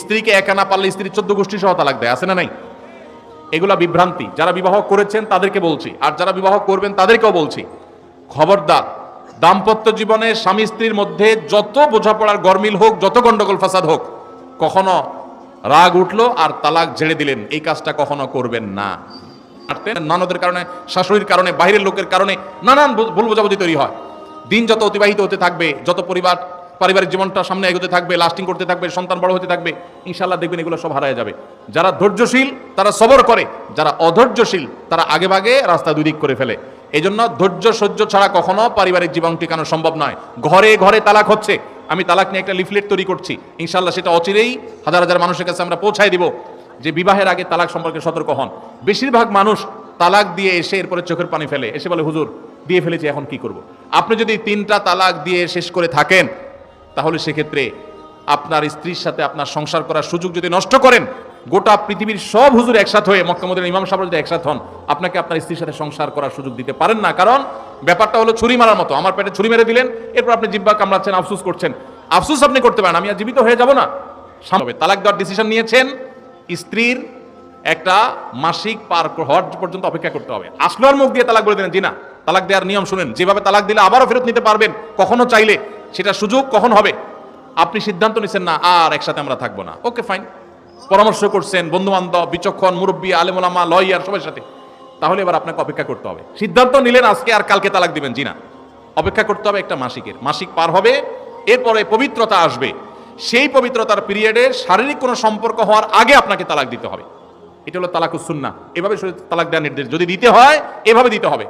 স্ত্রীকে একা না পারলে স্ত্রী চোদ্দ গোষ্ঠী সহ তালাক দেয় আছে না নাই? এগুলা বিভ্রান্তি। যারা বিবাহ করেছেন তাদেরকে বলছি, আর যারা বিবাহ করবেন তাদেরকেও বলছি, খবরদার, দাম্পত্য জীবনে স্বামী স্ত্রীর মধ্যে যত বোঝাপড়ার গরমিল হোক, যত গন্ডগোল ফাসাদ হোক, কখনো রাগ উঠল আর তালাক ঝেড়ে দিলেন। এই কাজটা কখনো করবেন না। ননদের কারণে, শাশুড়ির কারণে, বাইরের লোকের কারণে নানান ভুল বোঝাবুঝি তৈরি হয়। দিন যত অতিবাহিত হতে থাকবে, যত পরিবার পারিবারিক জীবনটা সামনে এগোতে থাকবে লাস্টিং করতে থাকবে, সন্তান বড় হতে থাকবে ইনশাল্লাহ দেখবেন এগুলো সব হারায় যাবে। যারা ধৈর্যশীল, তারা সবর করে, যারা অধৈর্যশীল, তারা আগে ভাগে রাস্তা দুই দিক করে ফেলে। এই জন্য ধৈর্য সহ্য ছাড়া কখনো পারিবারিক জীবন টিকানো সম্ভব নয়। ঘরে ঘরে তালাক হচ্ছে। আমি তালাক নিয়ে একটা লিফলেট তৈরি করছি। ইনশাল্লাহ সেটা অচিরেই হাজার হাজার মানুষের কাছে আমরা পৌঁছায় দিব যে বিবাহের আগে তালাক সম্পর্কে সতর্ক হন। বেশিরভাগ মানুষ তালাক দিয়ে এসে এরপরে চোখের পানি ফেলে। এসে বলে, হুজুর, দিয়ে ফেলেছি, এখন কি করব। আপনি যদি তিনটা তালাক দিয়ে শেষ করে থাকেন তাহলে সেক্ষেত্রে আপনার স্ত্রীর সাথে আপনার সংসার করার সুযোগ যদি নষ্ট করেন, গোটা পৃথিবীর সব হুজুর একসাথে হয়ে মক্কামদের ইমাম সাহেব যদি একসাথে হন, আপনাকে আপনার স্ত্রীর সাথে সংসার করার সুযোগ দিতে পারেন না। কারণ ব্যাপারটা হলো ছুরি মারার মতো। আমার পেটে ছুরি মেরে দিলেন, এরপর আপনি জিব্বা কামড়াচ্ছেন, আফসুস করছেন। আফসুস আপনি করতে পারেন, আমি আর জীবিত হয়ে যাব না। সামনে তালাক দেওয়ার ডিসিশন নিয়েছেন, স্ত্রীর একটা মাসিক পার হওয়ার পর্যন্ত অপেক্ষা করতে হবে। আসলোর মুখ দিয়ে তালাক বলে দিলেন, জি না, তালাক দেওয়ার নিয়ম শুনেন, যেভাবে তালাক দিলে আবারও ফেরত নিতে পারবেন, কখনো চাইলে সেটা সুযোগ কখন হবে? আপনি সিদ্ধান্ত নিচ্ছেন না, আর একসাথে আমরা থাকব না। Okay, fine. পরামর্শ করছেন বন্ধু বান্ধব বিচক্ষণ, মুরব্বী আলেমুলামা লয়ার, সবার সাথে। তাহলে এবার আপনাকে অপেক্ষা করতে হবে। সিদ্ধান্ত নিলেন আজকে, আর কালকে তালাক দিবেন, জি না। অপেক্ষা করতে হবে একটা মাসিকের। মাসিক পার হবে, এরপরে পবিত্রতা আসবে। সেই পবিত্রতার পিরিয়ডে শারীরিক কোনো সম্পর্ক হওয়ার আগে আপনাকে তালাক দিতে হবে। এটা হলো তালাকুস সুন্না এভাবে তালাক দেওয়ার নির্দেশ। যদি দিতে হয়, এভাবে দিতে হবে।